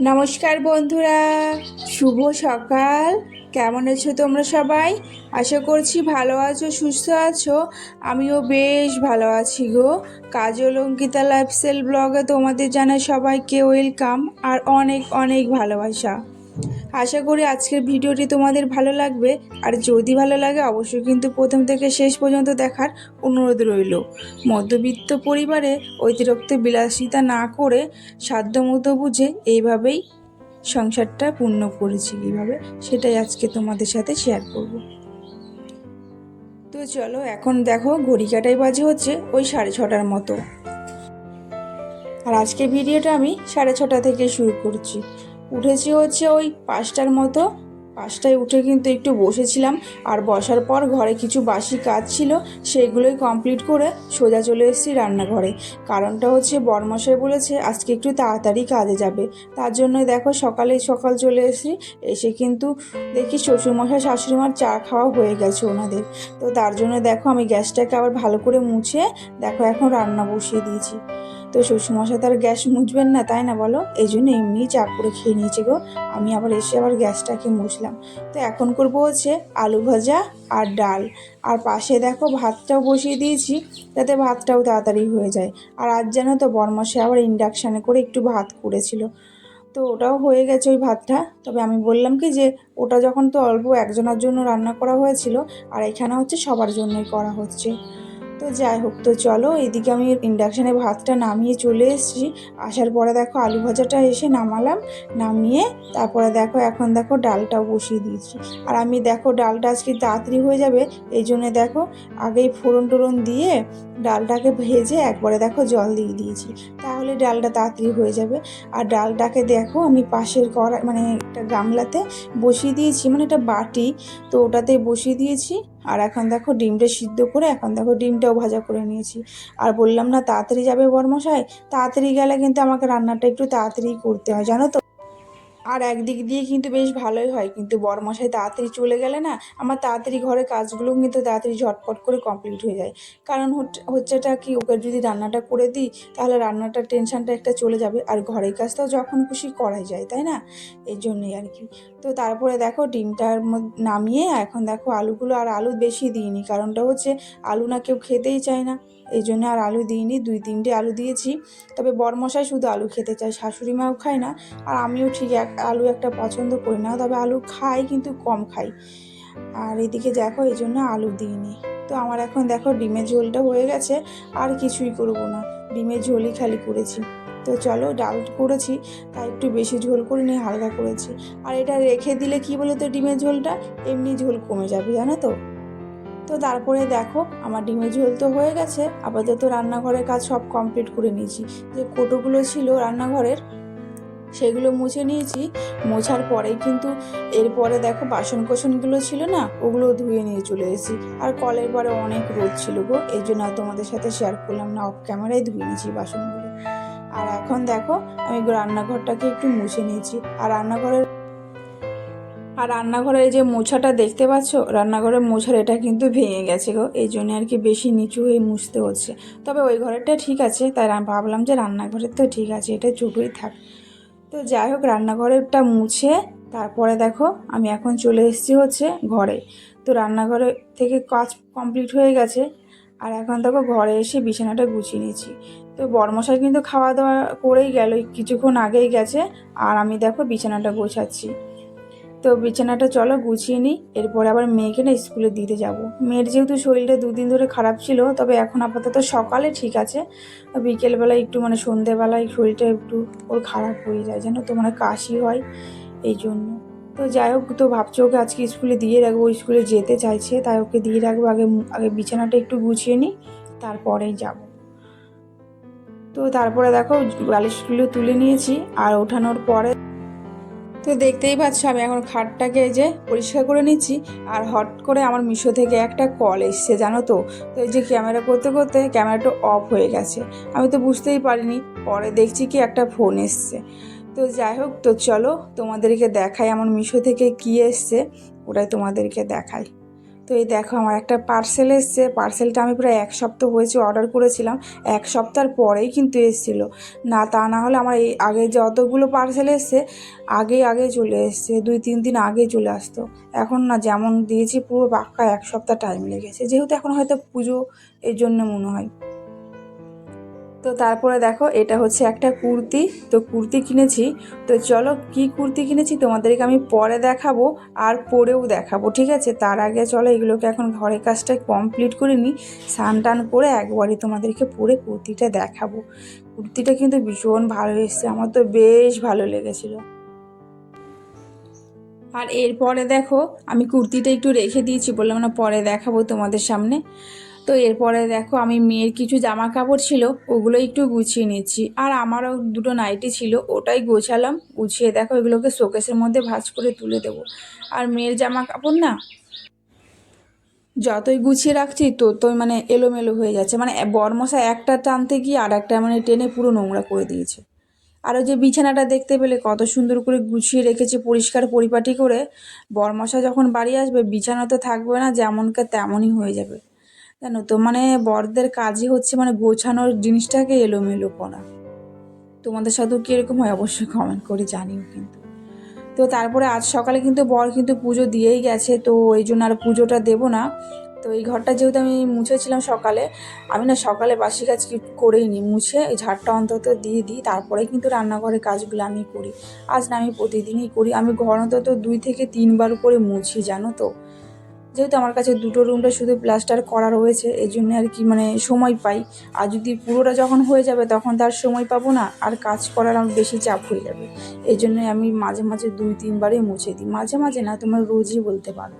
নমস্কার বন্ধুরা, শুভ সকাল। কেমন আছো তোমরা সবাই? আশা করছি ভালো আছো, সুস্থ আছো। আমিও বেশ ভালো আছি গো। কাজল অঙ্কিতা লাইফস্টাইল ব্লগে তোমাদের জানাই সবাইকে ওয়েলকাম আর অনেক অনেক ভালোবাসা। আশা করি আজকের ভিডিওটি তোমাদের ভালো লাগবে। আর যদি ভালো লাগে, অবশ্যই কিন্তু প্রথম থেকে শেষ পর্যন্ত দেখার অনুরোধ রইল। মধ্যবিত্ত পরিবারে অতিরিক্ত বিলাসিতা না করে সাধ্যমতো বুঝে এইভাবেই সংসারটা পূর্ণ করেছি কীভাবে, সেটাই আজকে তোমাদের সাথে শেয়ার করব। তো চলো, এখন দেখো ঘড়ি কাটাই বাজে হচ্ছে ওই সাড়ে ছটার মতো। আর আজকে ভিডিওটা আমি সাড়ে ছটা থেকে শুরু করছি। উঠেছি হচ্ছে ওই পাঁচটার মতো। পাঁচটায় উঠে কিন্তু একটু বসেছিলাম আর বসার পর ঘরে কিছু বাসি কাজ ছিল সেইগুলোই কমপ্লিট করে সোজা চলে এসেছি রান্নাঘরে। কারণটা হচ্ছে বরমশাই বলেছে আজকে একটু তাড়াতাড়ি কাজে যাবে। তার জন্য দেখো সকালে সকাল চলে এসেছি, এসে কিন্তু দেখি শ্বশুরমশাই, শাশুড়িমার চা খাওয়া হয়ে গেছে ওনাদের। তো তার জন্য দেখো আমি গ্যাসটাকে আবার ভালো করে মুছে দেখো এখন রান্না বসিয়ে দিয়েছি। তো শ্বশুরমশাই তার গ্যাস মুছবেন না, তাই না বলো? এই জন্য এমনি চা করে খেয়ে নিয়েছে গো। আমি আবার এসে আবার গ্যাসটাকে মুছলাম। তো এখন করব হচ্ছে আলু ভাজা আর ডাল। আর পাশে দেখো ভাতটাও বসিয়ে দিয়েছি, যাতে ভাতটাও তাড়াতাড়ি হয়ে যায়। আর আজ জানো তো বরমাসে আবার ইন্ডাকশানে করে একটু ভাত করেছিল। তো ওটাও হয়ে গেছে ওই ভাতটা। তবে আমি বললাম কি যে, ওটা যখন তো অল্প একজনের জন্য রান্না করা হয়েছিল, আর এখানে হচ্ছে সবার জন্যই করা হচ্ছে। তো যাই হোক, তো চলো এদিকে আমি ইন্ডাকশানে ভাতটা নামিয়ে চলে এসেছি। আসার পরে দেখো আলু ভাজাটা এসে নামালাম, নামিয়ে তারপরে দেখো এখন দেখো ডালটাও বসিয়ে দিয়েছি। আর আমি দেখো ডালটা আজকে তাড়াতাড়ি হয়ে যাবে, এই জন্য দেখো আগেই ফোড়ন টোড়ন দিয়ে ডালটাকে ভেজে একবারে দেখো জল দিয়ে দিয়েছি। তাহলে ডালটা তাড়াতাড়ি হয়ে যাবে। আর ডালটাকে দেখো আমি পাশের কড়াই মানে একটা গামলাতে বসিয়ে দিয়েছি মানে একটা বাটি, তো ওটাতে বসিয়ে দিয়েছি। আর এখন দেখো ডিমটা সিদ্ধ করে এখন দেখো ডিমটাও ভাজা করে নিয়েছি। আর বললাম না, তাড়াতাড়ি যাবে বরমশাই? তাড়াতাড়ি গেলে কিন্তু আমাকে রান্নাটা একটু তাড়াতাড়ি করতে হয়, জানো তো? আর একদিক দিয়ে কিন্তু বেশ ভালোই হয়। কিন্তু বরমশাই তাড়াতাড়ি চলে গেলে না, আমার তাড়াতাড়ি ঘরের কাজগুলো কিন্তু তাড়াতাড়ি ঝটপট করে কমপ্লিট হয়ে যায়। কারণ হচ্ছে- হচ্ছেটা কি, ওকে যদি রান্নাটা করে দিই, তাহলে রান্নাটার টেনশানটা একটা চলে যাবে। আর ঘরের কাজটাও যখন খুশি করাই যায়, তাই না? এই জন্যই আর কি। তো তারপরে দেখো ডিমটার নামিয়ে এখন দেখো আলুগুলো আর আলু বেশি দিইনি। কারণটা হচ্ছে আলু না কেউ খেতেই চায় না। এই জন্য আর আলু দিইনি, দুই তিনটে আলু দিয়েছি। তবে বরমশাই শুধু আলু খেতে চায়, শাশুড়ি মাও খায় না। আর আমিও ঠিক এক, আলু একটা পছন্দ করি না। তবে আলু খাই কিন্তু কম খাই। আর এদিকে দেখো, এই জন্য আলু দিইনি। তো আমার এখন দেখো, ডিমের ঝোলটা হয়ে গেছে, আর কিছুই করব না। ডিমের ঝোলই খালি করেছি। তো চলো, ডাল করেছি, তাই একটু বেশি ঝোল করে নিয়ে হালকা করেছি। আর এটা রেখে দিলে কি বলো তো ডিমের ঝোলটা? এমনি ঝোল কমে যাবে, জানো তো? তো তারপরে দেখো, আমার ডিমের ঝোল তো হয়ে গেছে, আপাতত রান্নাঘরের কাজ সব কমপ্লিট করে নিয়েছি। যে কোটোগুলো ছিল রান্নাঘরের, সেগুলো মুছে নিয়েছি। মোছার পরেই কিন্তু এরপরে দেখো বাসন কোসনগুলো ছিল না, ওগুলো ধুয়ে নিয়ে চলে এসেছি। আর কলের পরে অনেক রোদ ছিল গো, এই জন্য তোমাদের সাথে শেয়ার করলাম না অফ ক্যামেরায় ধুয়ে নিয়েছি বাসনগুলো। আর এখন দেখো, আমি রান্নাঘরটাকে একটু মুছে নিয়েছি। আর রান্নাঘরের আর রান্নাঘরের যে মোছাটা দেখতে পাচ্ছ, রান্নাঘরের মোছার এটা কিন্তু ভেঙে গেছে গো। এই জন্য আর কি বেশি নিচু হয়ে মুছতে হচ্ছে। তবে ওই ঘরেরটা ঠিক আছে, তাই ভাবলাম যে রান্নাঘরের তো ঠিক আছে, এটা চুপই থাক। তো যাই হোক, রান্নাঘরেরটা মুছে, তারপরে দেখো আমি এখন চলে এসেছি হচ্ছে ঘরে। তো রান্নাঘরে থেকে কাজ কমপ্লিট হয়ে গেছে, আর এখন দেখো ঘরে এসে বিছানাটা গুছিয়ে নিয়েছি। তো বরমশাই কিন্তু খাওয়া দাওয়া করেই গেল, কিছুক্ষণ আগেই গেছে, আর আমি দেখো বিছানাটা গোছাচ্ছি। তো বিছানাটা চলো গুছিয়ে নিই, এরপরে আবার মেয়েকে না স্কুলে দিতে যাব। মেয়ের যেহেতু শরীরটা দুদিন ধরে খারাপ ছিল, তবে এখন আপাতত সকালে ঠিক আছে। বিকেলবেলা একটু মানে সন্ধেবেলায় শরীরটা একটু ওর খারাপ হয়ে যায় যেন তো মানে কাশি হয় এই জন্য। তো যাই হোক, তো ভাবছি ওকে আজকে স্কুলে দিয়ে রাখব স্কুলে যেতে চাইছে, তাই ওকে দিয়ে রাখব। আগে আগে বিছানাটা একটু গুছিয়ে নিই, তারপরেই যাব। তো তারপরে দেখো বালিশগুলো তুলে নিয়েছি, আর ওঠানোর পরে তো দেখতেই পাচ্ছ আমি এখন খাটটাকে যে পরিষ্কার করে নিচ্ছি। আর হট করে আমার মিশো থেকে একটা কল এসছে, জানো তো? তো এই যে ক্যামেরা করতে করতে ক্যামেরাটা অফ হয়ে গেছে। আমি তো বুঝতেই পারিনি, পরে দেখছি কি একটা ফোন এসছে। তো যাই হোক, তো চলো তোমাদেরকে দেখাই আমার মিশো থেকে কি এসছে, ওটাই তোমাদেরকে দেখাই। তো এই দেখো, আমার একটা পার্সেল এসছে। পার্সেলটা আমি প্রায় এক সপ্তাহ হয়েছে অর্ডার করেছিলাম। এক সপ্তাহের পরেই কিন্তু এসেছিল। না, তা না হলে আমার এই আগে যতগুলো পার্সেল এসছে, আগে আগে চলে এসছে। দুই, তিন দিন আগে চলে আসতো। এখন না, যেমন দিয়েছি, পুরো পাক্কা এক সপ্তাহ টাইম লেগেছে। যেহেতু এখন হয়তো পুজো এর জন্য মনে হয়। তো তারপরে দেখো, এটা হচ্ছে একটা কুর্তি। তো কুর্তি কিনেছি। তো চলো, কি কুর্তি কিনেছি তোমাদেরকে আমি পরে দেখাবো আর পরেও দেখাবো, ঠিক আছে? তার আগে চলো, এগুলোকে এখন ঘরের কাজটা কমপ্লিট করে নিই। স্নান টান করে একবারই তোমাদেরকে পরে কুর্তিটা দেখাবো। কুর্তিটা কিন্তু ভীষণ ভালো এসছে, আমার তো বেশ ভালো লেগেছিলো। আর এরপরে দেখো, আমি কুর্তিটা একটু রেখে দিয়েছি বললাম না, পরে দেখাবো তোমাদের সামনে। তো এরপরে দেখো আমি মেয়ের কিছু জামা কাপড় ছিল, ওগুলো একটু গুছিয়ে নিচ্ছি। আর আমারও দুটো নাইটি ছিল, ওটাই গোছালাম, গুছিয়ে দেখো এগুলোকে শোকেসের মধ্যে ভাঁজ করে তুলে দেবো। আর মেয়ের জামা কাপড় না, যতই গুছিয়ে রাখছি ততই মানে এলোমেলো হয়ে যাচ্ছে। মানে বরমশা একটা টানতে গিয়ে আর একটা মানে টেনে পুরো নোংরা করে দিয়েছে। আর ওই যে বিছানাটা দেখতে পেলে কত সুন্দর করে গুছিয়ে রেখেছে, পরিষ্কার পরিপাটি করে। বরমশা যখন বাড়ি আসবে, বিছানা তো থাকবে না, যেমনকে তেমনই হয়ে যাবে। জানো তো মানে বরদের কাজই হচ্ছে মানে গোছানোর জিনিসটাকে এলোমেলো করা। তোমাদের সাথেও কীরকম হয়? অবশ্যই কমেন্ট করে জানিও কিন্তু। তো তারপরে আজ সকালে কিন্তু বর কিন্তু পুজো দিয়েই গেছে, তো এই জন্য আর পুজোটা দেবো না। তো এই ঘরটা যেহেতু আমি মুছেছিলাম সকালে, আমি না সকালে বাসি কাজ কি করেই নিই মুছে এই ঝাড়টা অন্তত দিয়ে দিই তারপরে কিন্তু রান্নাঘরের কাজগুলো আমি করি। আজ না আমি প্রতিদিনই করি, আমি ঘর অন্তত দুই থেকে তিনবার করে মুছি, জানো তো। যেহেতু আমার কাছে দুটো রুমটা শুধু প্লাস্টার করা রয়েছে এই জন্য আর কি মানে সময় পাই। আর যদি পুরোটা যখন হয়ে যাবে, তখন তার সময় পাবো না, আর কাজ করার আমার বেশি চাপ হয়ে যাবে। এই জন্যই আমি মাঝে মাঝে দুই তিনবারই মুছে দিই। মাঝে মাঝে না, তোমার রোজই বলতে পারো।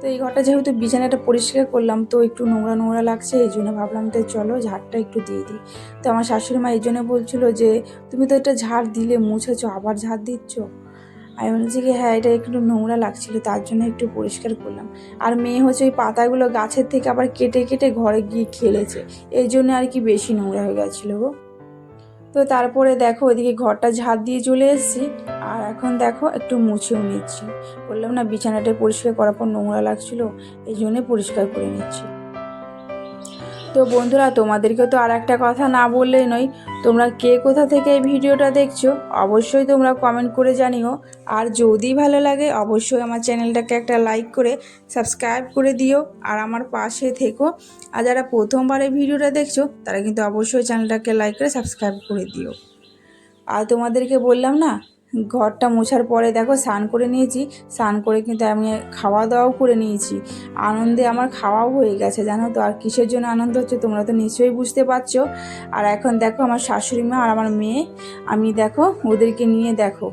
তো এই ঘরটা যেহেতু বিছানাটা পরিষ্কার করলাম, তো একটু নোংরা নোংরা লাগছে এই জন্য ভাবলাম তো চলো ঝাড়টা একটু দিয়ে দিই। তো আমার শাশুড়ি মা এই জন্য বলছিলো যে, তুমি তো এটা ঝাড় দিলে মুছেছো, আবার ঝাড় দিচ্ছ? আমি বলছি কি হ্যাঁ এটা একটু নোংরা লাগছিল, তার জন্য একটু পরিষ্কার করলাম। আর মেয়ে হচ্ছে ওই পাতাগুলো গাছের থেকে আবার কেটে কেটে ঘরে গিয়ে খেলেছে। এই জন্য আর কি বেশি নোংরা হয়ে গেছিল গো। তো তারপরে দেখো, ওইদিকে ঘরটা ঝাঁট দিয়ে চলে এসেছি। আর এখন দেখো, একটু মুছেও নিচ্ছি। বললাম না, বিছানাটা পরিষ্কার করার পর নোংরা লাগছিল, এই জন্যে পরিষ্কার করে নিচ্ছি। তো বন্ধুরা তোমাদেরকে তো আর একটা কথা না বললেই নয়, তোমরা কে কোথা থেকে এই ভিডিওটা দেখছ অবশ্যই তোমরা কমেন্ট করে জানিও। আর যদি ভালো লাগে, অবশ্যই আমার চ্যানেলটাকে একটা লাইক করে সাবস্ক্রাইব করে দিও আর আমার পাশে থেকো। আর যারা প্রথমবার এই ভিডিওটা দেখছ, তারা কিন্তু অবশ্যই চ্যানেলটাকে লাইক করে সাবস্ক্রাইব করে দিও। আর তোমাদেরকে বললাম না ঘরটা মোছার পরে দেখো স্নান করে নিয়েছি। স্নান করে কিন্তু আমি খাওয়া দাওয়াও করে নিয়েছি। আনন্দে আমার খাওয়াও হয়ে গেছে, জানো তো? আর কিসের জন্য আনন্দ হচ্ছে তোমরা তো নিশ্চয়ই বুঝতে পারছ। আর এখন দেখো আমার শাশুড়ি মা আর আমার মেয়ে, আমি দেখো ওদেরকে নিয়ে দেখো।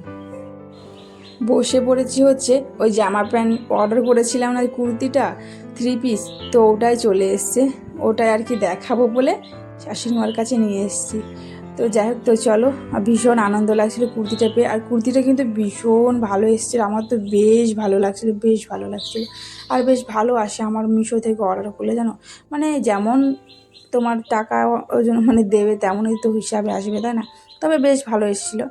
বসে পড়েছি হচ্ছে ওই জামা প্যান্ট অর্ডার করেছিলাম না কুর্তিটা থ্রি পিস তো ওটাই চলে এসছে। ওটাই আর কি দেখাবো বলে শাশুড়ি মার কাছে নিয়ে এসেছি। তো যাই হোক, তো চলো ভীষণ আনন্দ লাগছিল কুর্তিটা পেয়ে। আর কুর্তিটা কিন্তু ভীষণ ভালো এসেছিল। আমার তো বেশ ভালো লাগছিল, বেশ ভালো লাগছিল। আর বেশ ভালো আসে আমার মিশো থেকে অর্ডার করলে, জানো? মানে যেমন তোমার টাকা ওই জন্য মানে দেবে, তেমনই তো হিসাবে আসবে, তাই না? তবে বেশ ভালো এসেছিল।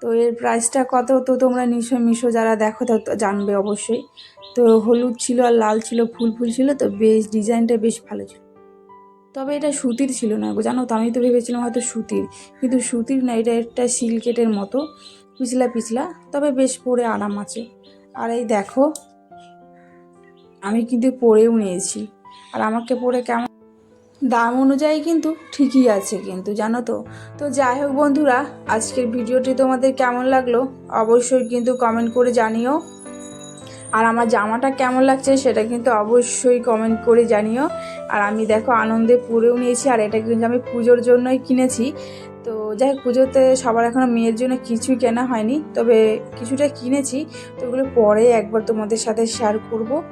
তো এর প্রাইসটা কত তো তোমরা নিশো মিশো যারা দেখো তো জানবে অবশ্যই। তো হলুদ ছিল আর লাল ছিল, ফুল ফুল ছিল, তো বেশ ডিজাইনটা বেশ ভালো ছিল। তবে এটা সুতির ছিল না জানো তো, আমি তো ভেবেছিলাম হয়তো সুতির। কিন্তু সুতির না, এটা একটা সিলকেটের মতো, পিছলা পিছলা, তবে বেশ পরে আরাম আছে। আর এই দেখো, আমি কিন্তু পরেও নিয়েছি। আর আমাকে পরে কেমন, দাম অনুযায়ী কিন্তু ঠিকই আছে কিন্তু, জানো তো। তো যাই হোক বন্ধুরা, আজকের ভিডিওটি তোমাদের কেমন লাগল, অবশ্যই কিন্তু কমেন্ট করে জানিও। আর আমার জামাটা কেমন লাগছে সেটা কিন্তু অবশ্যই কমেন্ট করে জানিও। আর আমি দেখো আনন্দে পরেও নিয়েছি, আর এটা কিন্তু আমি পুজোর জন্যই কিনেছি। তো যাই হোক, পুজোতে সবার এখনও মেয়ের জন্য কিছুই কেনা হয়নি, তবে কিছুটা কিনেছি। তো ওগুলো পরে একবার তোমাদের সাথে শেয়ার করব।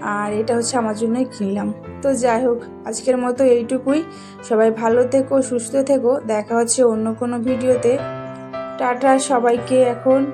আর এটা হচ্ছে আমার জন্যই কিনলাম। তো যাই হোক, আজকের মতো এইটুকুই। সবাই ভালো থেকো, সুস্থ থেকো। দেখা হচ্ছে অন্য কোনো ভিডিওতে। টাটা সবাইকে এখন।